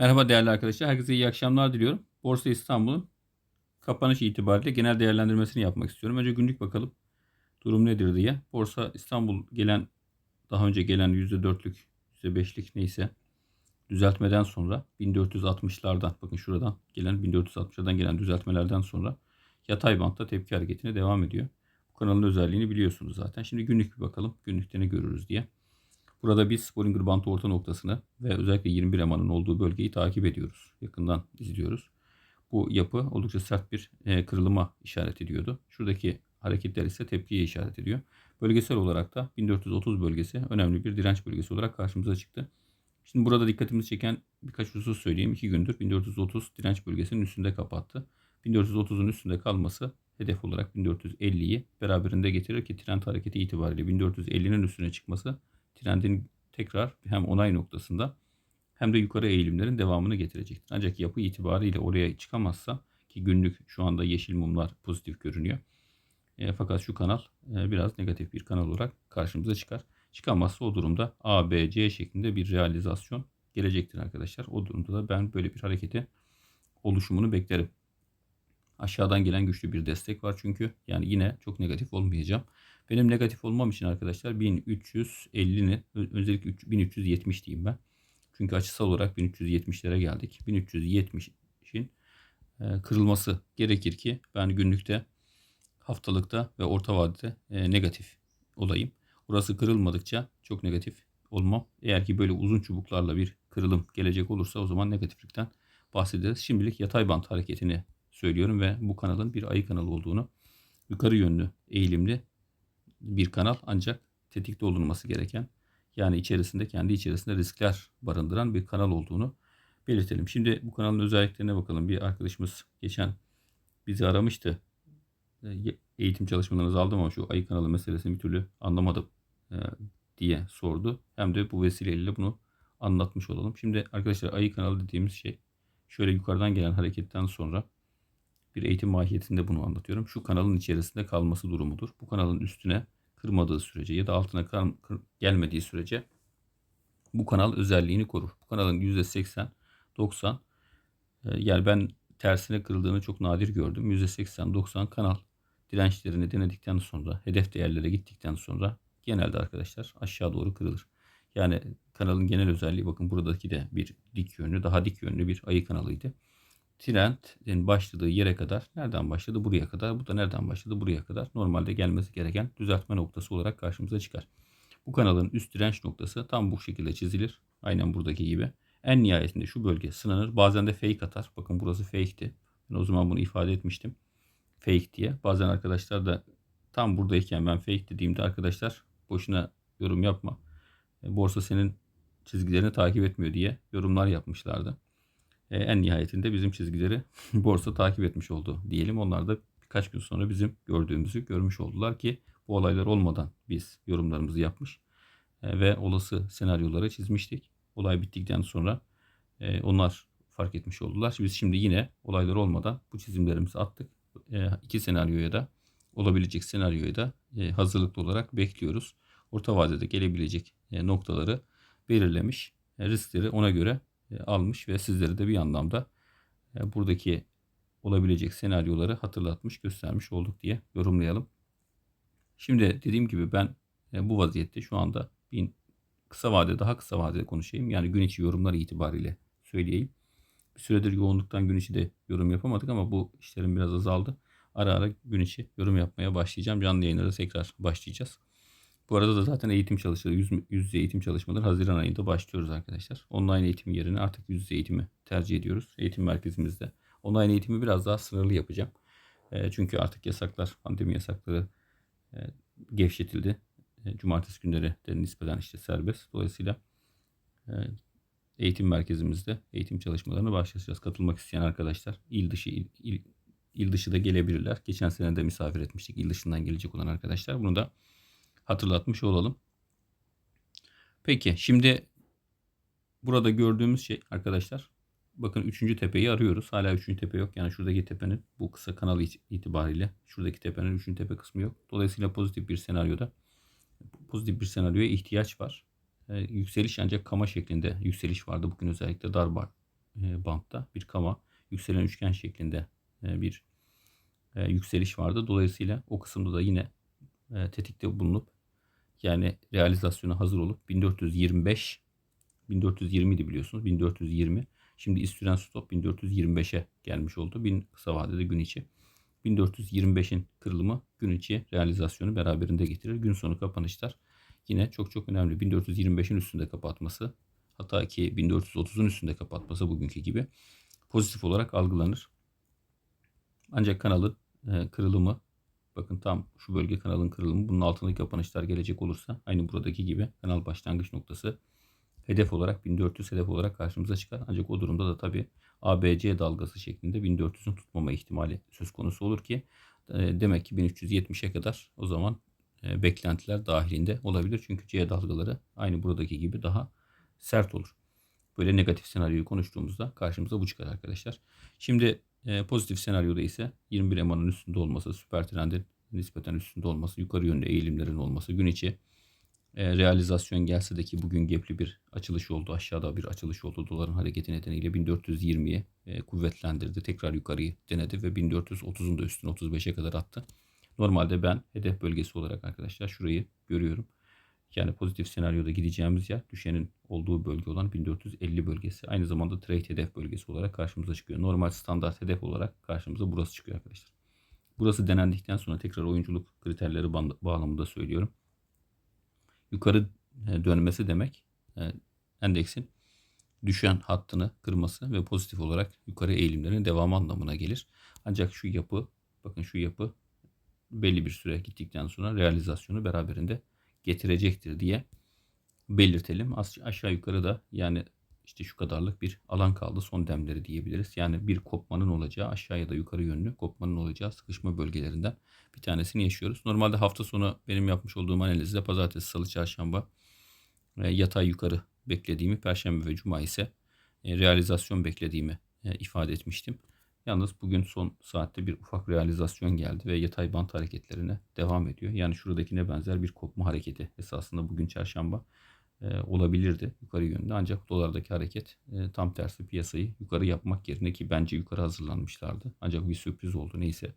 Merhaba değerli arkadaşlar. Herkese iyi akşamlar diliyorum. Borsa İstanbul'un kapanış itibariyle genel değerlendirmesini yapmak istiyorum. Önce günlük bakalım durum nedir diye. Borsa İstanbul gelen daha önce gelen %4'lük %5'lik neyse düzeltmeden sonra 1460'lardan bakın şuradan gelen 1460'lardan gelen düzeltmelerden sonra yatay bantta tepki hareketine devam ediyor. Bu kanalın özelliğini biliyorsunuz zaten. Şimdi günlük bir bakalım. Günlükte ne görürüz diye. Burada biz Bollinger Band orta noktasını ve özellikle 21 emanın olduğu bölgeyi takip ediyoruz. Yakından izliyoruz. Bu yapı oldukça sert bir e, kırılıma işaret ediyordu. Şuradaki hareketler ise tepkiye işaret ediyor. Bölgesel olarak da 1430 bölgesi önemli bir direnç bölgesi olarak karşımıza çıktı. Şimdi burada dikkatimizi çeken birkaç husus söyleyeyim. 2 gündür 1430 direnç bölgesinin üstünde kapattı. 1430'un üstünde kalması hedef olarak 1450'yi beraberinde getirir ki trend hareketi itibariyle 1450'nin üstüne çıkması trendin tekrar hem onay noktasında hem de yukarı eğilimlerin devamını getirecektir. Ancak yapı itibariyle oraya çıkamazsa ki günlük şu anda yeşil mumlar pozitif görünüyor. E, fakat şu kanal e, biraz negatif bir kanal olarak karşımıza çıkar. Çıkamazsa o durumda A, B, C şeklinde bir realizasyon gelecektir arkadaşlar. O durumda da ben böyle bir hareketi oluşumunu beklerim. Aşağıdan gelen güçlü bir destek var çünkü. Yani yine çok negatif olmayacağım. Benim negatif olmam için arkadaşlar 1350'ni özellikle 1370 diyeyim ben. Çünkü açısal olarak 1370'lere geldik. 1370'in e, kırılması gerekir ki ben günlükte, haftalıkta ve orta vadede e, negatif olayım. Burası kırılmadıkça çok negatif olmam. Eğer ki böyle uzun çubuklarla bir kırılım gelecek olursa o zaman negatiflikten bahsederiz. Şimdilik yatay bant hareketini söylüyorum ve bu kanalın bir ayı kanalı olduğunu, yukarı yönlü eğilimli bir kanal ancak tetikte olunması gereken yani içerisinde kendi içerisinde riskler barındıran bir kanal olduğunu belirtelim. Şimdi bu kanalın özelliklerine bakalım. Bir arkadaşımız geçen bizi aramıştı. E, eğitim çalışmalarınızı aldım ama şu ayı kanalı meselesini bir türlü anlamadım e, diye sordu. Hem de bu vesileyle bunu anlatmış olalım. Şimdi arkadaşlar ayı kanalı dediğimiz şey şöyle yukarıdan gelen hareketten sonra bir eğitim mahiyetinde bunu anlatıyorum. Şu kanalın içerisinde kalması durumudur. Bu kanalın üstüne kırmadığı sürece ya da altına kır, kır, gelmediği sürece bu kanal özelliğini korur. Bu kanalın %80 90 e, yani ben tersine kırıldığını çok nadir gördüm. %80 90 kanal dirençlerini denedikten sonra hedef değerlere gittikten sonra genelde arkadaşlar aşağı doğru kırılır. Yani kanalın genel özelliği bakın buradaki de bir dik yönlü daha dik yönlü bir ayı kanalıydı trendin başladığı yere kadar nereden başladı buraya kadar bu da nereden başladı buraya kadar normalde gelmesi gereken düzeltme noktası olarak karşımıza çıkar. Bu kanalın üst direnç noktası tam bu şekilde çizilir. Aynen buradaki gibi. En nihayetinde şu bölge sınanır. Bazen de fake atar. Bakın burası fake'ti. Ben o zaman bunu ifade etmiştim. Fake diye. Bazen arkadaşlar da tam buradayken ben fake dediğimde arkadaşlar boşuna yorum yapma. E, borsa senin çizgilerini takip etmiyor diye yorumlar yapmışlardı. E, en nihayetinde bizim çizgileri borsa takip etmiş oldu diyelim. Onlar da birkaç gün sonra bizim gördüğümüzü görmüş oldular ki bu olaylar olmadan biz yorumlarımızı yapmış e, ve olası senaryoları çizmiştik. Olay bittikten sonra e, onlar fark etmiş oldular. Biz şimdi yine olaylar olmadan bu çizimlerimizi attık. İki senaryoya da olabilecek senaryoya da hazırlıklı olarak bekliyoruz. Orta vadede gelebilecek noktaları belirlemiş. Riskleri ona göre e, almış ve sizlere de bir anlamda e, buradaki olabilecek senaryoları hatırlatmış, göstermiş olduk diye yorumlayalım. Şimdi dediğim gibi ben e, bu vaziyette şu anda bir kısa vade daha kısa vadede konuşayım. Yani gün içi yorumlar itibariyle söyleyeyim. Bir süredir yoğunluktan gün içi de yorum yapamadık ama bu işlerim biraz azaldı. Ara ara gün içi yorum yapmaya başlayacağım. Canlı yayınlara tekrar başlayacağız. Bu arada da zaten eğitim çalışmaları, yüz, yüz yüze eğitim çalışmaları Haziran ayında başlıyoruz arkadaşlar. Online eğitim yerine artık yüz yüze eğitimi tercih ediyoruz. Eğitim merkezimizde. Online eğitimi biraz daha sınırlı yapacağım. E, çünkü artık yasaklar, pandemi yasakları e, gevşetildi. E, cumartesi günleri de nispeten işte serbest. Dolayısıyla e, eğitim merkezimizde eğitim çalışmalarına başlayacağız. Katılmak isteyen arkadaşlar il dışı il, il, il dışı da gelebilirler. Geçen sene de misafir etmiştik il dışından gelecek olan arkadaşlar. Bunu da hatırlatmış olalım. Peki şimdi burada gördüğümüz şey arkadaşlar bakın 3. tepeyi arıyoruz. Hala 3. tepe yok. Yani şuradaki tepenin bu kısa kanal itibariyle şuradaki tepenin 3. tepe kısmı yok. Dolayısıyla pozitif bir senaryoda pozitif bir senaryoya ihtiyaç var. Ee, yükseliş ancak kama şeklinde yükseliş vardı. Bugün özellikle dar e, bantta bir kama yükselen üçgen şeklinde e, bir e, yükseliş vardı. Dolayısıyla o kısımda da yine e, tetikte bulunup yani realizasyona hazır olup 1425 1420 idi biliyorsunuz. 1420. Şimdi istüren stop 1425'e gelmiş oldu. Bin kısa vadede gün içi. 1425'in kırılımı gün içi realizasyonu beraberinde getirir. Gün sonu kapanışlar yine çok çok önemli. 1425'in üstünde kapatması hatta ki 1430'un üstünde kapatması bugünkü gibi pozitif olarak algılanır. Ancak kanalın e, kırılımı bakın tam şu bölge kanalın kırılımı bunun altındaki kapanışlar gelecek olursa aynı buradaki gibi kanal başlangıç noktası hedef olarak 1400 hedef olarak karşımıza çıkar. Ancak o durumda da tabi ABC dalgası şeklinde 1400'ün tutmama ihtimali söz konusu olur ki e, demek ki 1370'e kadar o zaman e, beklentiler dahilinde olabilir. Çünkü C dalgaları aynı buradaki gibi daha sert olur. Böyle negatif senaryoyu konuştuğumuzda karşımıza bu çıkar arkadaşlar. Şimdi e, pozitif senaryoda ise 21 emanın üstünde olması, süper trendin nispeten üstünde olması, yukarı yönlü eğilimlerin olması, gün içi e, realizasyon gelse de ki bugün gepli bir açılış oldu. Aşağıda bir açılış oldu. Doların hareketi nedeniyle 1420'yi e, kuvvetlendirdi. Tekrar yukarıyı denedi ve 1430'un da üstüne 35'e kadar attı. Normalde ben hedef bölgesi olarak arkadaşlar şurayı görüyorum. Yani pozitif senaryoda gideceğimiz yer düşenin olduğu bölge olan 1450 bölgesi. Aynı zamanda trade hedef bölgesi olarak karşımıza çıkıyor. Normal standart hedef olarak karşımıza burası çıkıyor arkadaşlar. Burası denendikten sonra tekrar oyunculuk kriterleri bağlamında söylüyorum. Yukarı e, dönmesi demek e, endeksin düşen hattını kırması ve pozitif olarak yukarı eğilimlerin devamı anlamına gelir. Ancak şu yapı bakın şu yapı belli bir süre gittikten sonra realizasyonu beraberinde getirecektir diye belirtelim. Aşağı yukarı da yani işte şu kadarlık bir alan kaldı son demleri diyebiliriz. Yani bir kopmanın olacağı aşağı ya da yukarı yönlü kopmanın olacağı sıkışma bölgelerinden bir tanesini yaşıyoruz. Normalde hafta sonu benim yapmış olduğum analizde pazartesi, salı, çarşamba yatay yukarı beklediğimi, perşembe ve cuma ise e, realizasyon beklediğimi e, ifade etmiştim. Yalnız bugün son saatte bir ufak realizasyon geldi ve yatay bant hareketlerine devam ediyor. Yani şuradakine benzer bir kopma hareketi esasında bugün çarşamba e, olabilirdi yukarı yönde. Ancak dolardaki hareket e, tam tersi piyasayı yukarı yapmak yerine ki bence yukarı hazırlanmışlardı. Ancak bir sürpriz oldu neyse.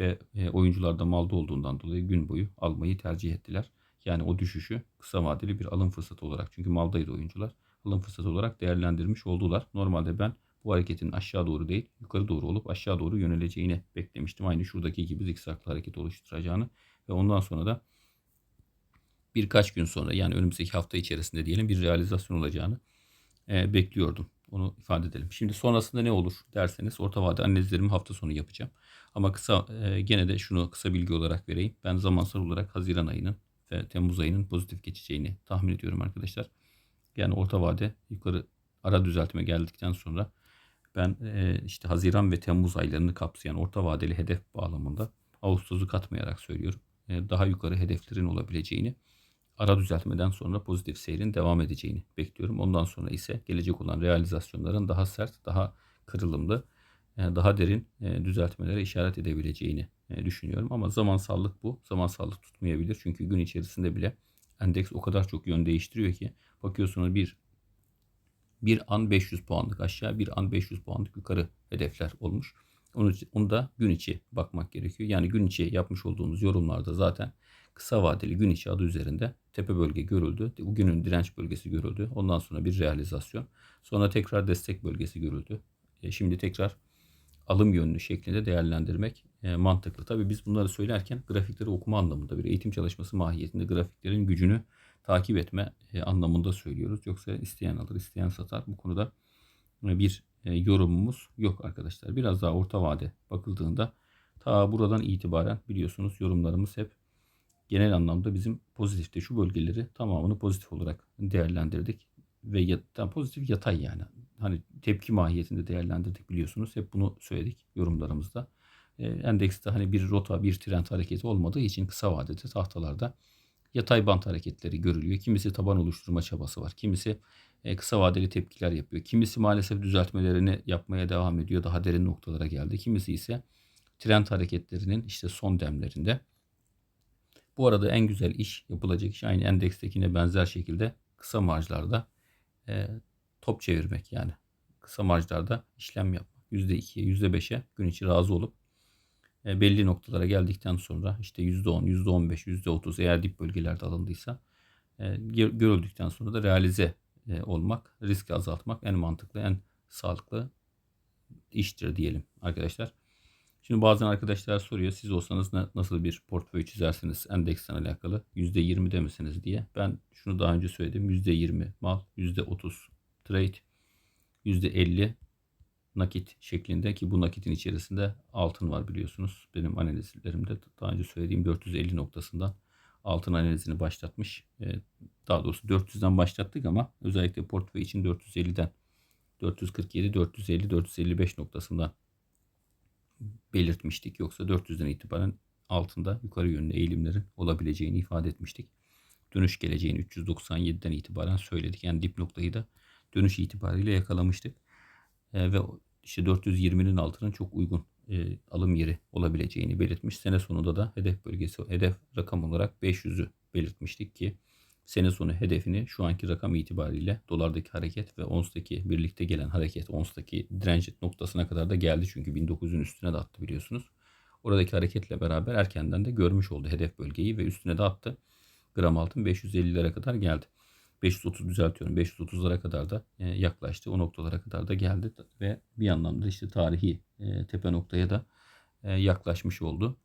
Ve e, oyuncular da malda olduğundan dolayı gün boyu almayı tercih ettiler. Yani o düşüşü kısa vadeli bir alım fırsatı olarak çünkü maldaydı oyuncular. Alım fırsatı olarak değerlendirmiş oldular. Normalde ben bu hareketin aşağı doğru değil yukarı doğru olup aşağı doğru yöneleceğini beklemiştim. Aynı şuradaki gibi zikzaklı hareket oluşturacağını ve ondan sonra da birkaç gün sonra yani önümüzdeki hafta içerisinde diyelim bir realizasyon olacağını e, bekliyordum. Onu ifade edelim. Şimdi sonrasında ne olur derseniz orta vade analizlerimi hafta sonu yapacağım. Ama kısa e, gene de şunu kısa bilgi olarak vereyim. Ben zamansal olarak Haziran ayının ve Temmuz ayının pozitif geçeceğini tahmin ediyorum arkadaşlar. Yani orta vade yukarı ara düzeltme geldikten sonra ben e, işte Haziran ve Temmuz aylarını kapsayan orta vadeli hedef bağlamında Ağustos'u katmayarak söylüyorum. E, daha yukarı hedeflerin olabileceğini ara düzeltmeden sonra pozitif seyrin devam edeceğini bekliyorum. Ondan sonra ise gelecek olan realizasyonların daha sert, daha kırılımlı, e, daha derin e, düzeltmelere işaret edebileceğini e, düşünüyorum. Ama zamansallık bu. Zamansallık tutmayabilir. Çünkü gün içerisinde bile endeks o kadar çok yön değiştiriyor ki bakıyorsunuz bir bir an 500 puanlık aşağı, bir an 500 puanlık yukarı hedefler olmuş. Onu, onu da gün içi bakmak gerekiyor. Yani gün içi yapmış olduğumuz yorumlarda zaten kısa vadeli gün içi adı üzerinde tepe bölge görüldü. Bu günün direnç bölgesi görüldü. Ondan sonra bir realizasyon. Sonra tekrar destek bölgesi görüldü. E, şimdi tekrar alım yönlü şeklinde değerlendirmek e, mantıklı. Tabi biz bunları söylerken grafikleri okuma anlamında bir eğitim çalışması mahiyetinde grafiklerin gücünü takip etme e, anlamında söylüyoruz. Yoksa isteyen alır, isteyen satar. Bu konuda e, bir e, yorumumuz yok arkadaşlar. Biraz daha orta vade bakıldığında ta buradan itibaren biliyorsunuz yorumlarımız hep genel anlamda bizim pozitifte şu bölgeleri tamamını pozitif olarak değerlendirdik ve yat, pozitif yatay yani hani tepki mahiyetinde değerlendirdik biliyorsunuz. Hep bunu söyledik yorumlarımızda. endekste hani bir rota, bir trend hareketi olmadığı için kısa vadede tahtalarda yatay bant hareketleri görülüyor. Kimisi taban oluşturma çabası var. Kimisi e, kısa vadeli tepkiler yapıyor. Kimisi maalesef düzeltmelerini yapmaya devam ediyor. Daha derin noktalara geldi. Kimisi ise trend hareketlerinin işte son demlerinde. Bu arada en güzel iş yapılacak iş aynı endekstekine benzer şekilde kısa marjlarda e, top çevirmek yani kısa marjlarda işlem yapmak. %2'ye, %5'e gün içi razı olup belli noktalara geldikten sonra işte %10, %15, %30 eğer dip bölgelerde alındıysa e, gö- görüldükten sonra da realize e, olmak, riski azaltmak en mantıklı, en sağlıklı iştir diyelim arkadaşlar. Şimdi bazen arkadaşlar soruyor siz olsanız nasıl bir portföy çizersiniz endeksten alakalı %20'de misiniz diye. Ben şunu daha önce söyledim %20 mal, %30 trade, %50 nakit şeklinde ki bu nakitin içerisinde altın var biliyorsunuz. Benim analizlerimde daha önce söylediğim 450 noktasından altın analizini başlatmış. Ee, Daha doğrusu 400'den başlattık ama özellikle portföy için 450'den 447, 450, 455 noktasından belirtmiştik. Yoksa 400'den itibaren altında yukarı yönlü eğilimlerin olabileceğini ifade etmiştik. Dönüş geleceğini 397'den itibaren söyledik. Yani dip noktayı da dönüş itibariyle yakalamıştık. E, ve işte 420'nin altının çok uygun e, alım yeri olabileceğini belirtmiş. Sene sonunda da hedef bölgesi, hedef rakam olarak 500'ü belirtmiştik ki sene sonu hedefini şu anki rakam itibariyle dolardaki hareket ve ons'taki birlikte gelen hareket, ons'taki direnç noktasına kadar da geldi çünkü 1900'ün üstüne de attı biliyorsunuz. Oradaki hareketle beraber erkenden de görmüş oldu hedef bölgeyi ve üstüne de attı. Gram altın 550'lere kadar geldi. 530 düzeltiyorum. 530'lara kadar da e, yaklaştı. O noktalara kadar da geldi ve bir anlamda işte tarihi e, tepe noktaya da e, yaklaşmış oldu.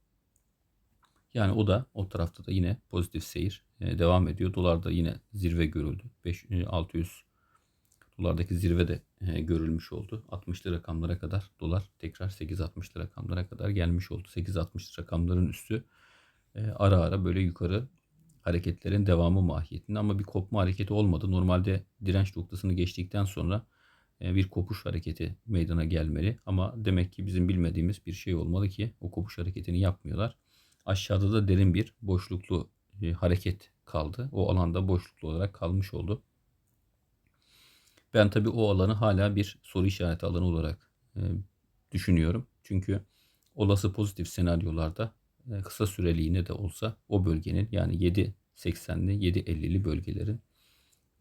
Yani o da o tarafta da yine pozitif seyir devam ediyor. Dolarda yine zirve görüldü. 5 e, 600 dolardaki zirve de görülmüş oldu. 60'lı rakamlara kadar dolar tekrar 8.60'lı rakamlara kadar gelmiş oldu. 8.60 rakamların üstü ara ara böyle yukarı hareketlerin devamı mahiyetinde ama bir kopma hareketi olmadı. Normalde direnç noktasını geçtikten sonra e, bir kopuş hareketi meydana gelmeli ama demek ki bizim bilmediğimiz bir şey olmalı ki o kopuş hareketini yapmıyorlar. Aşağıda da derin bir boşluklu e, hareket kaldı. O alanda boşluklu olarak kalmış oldu. Ben tabii o alanı hala bir soru işareti alanı olarak e, düşünüyorum. Çünkü olası pozitif senaryolarda kısa süreliğine de olsa o bölgenin yani 7.80'li 7.50'li bölgelerin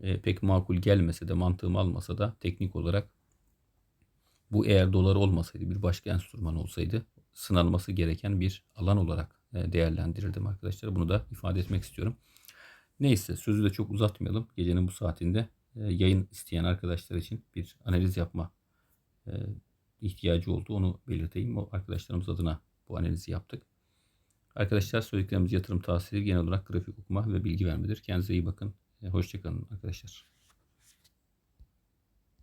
e, pek makul gelmese de mantığım almasa da teknik olarak bu eğer dolar olmasaydı bir başka enstrüman olsaydı sınanması gereken bir alan olarak e, değerlendirirdim arkadaşlar. Bunu da ifade etmek istiyorum. Neyse sözü de çok uzatmayalım. Gecenin bu saatinde e, yayın isteyen arkadaşlar için bir analiz yapma e, ihtiyacı oldu. Onu belirteyim. O arkadaşlarımız adına bu analizi yaptık. Arkadaşlar söylediklerimiz yatırım tavsiyesi genel olarak grafik okuma ve bilgi vermedir. Kendinize iyi bakın. E, Hoşçakalın arkadaşlar.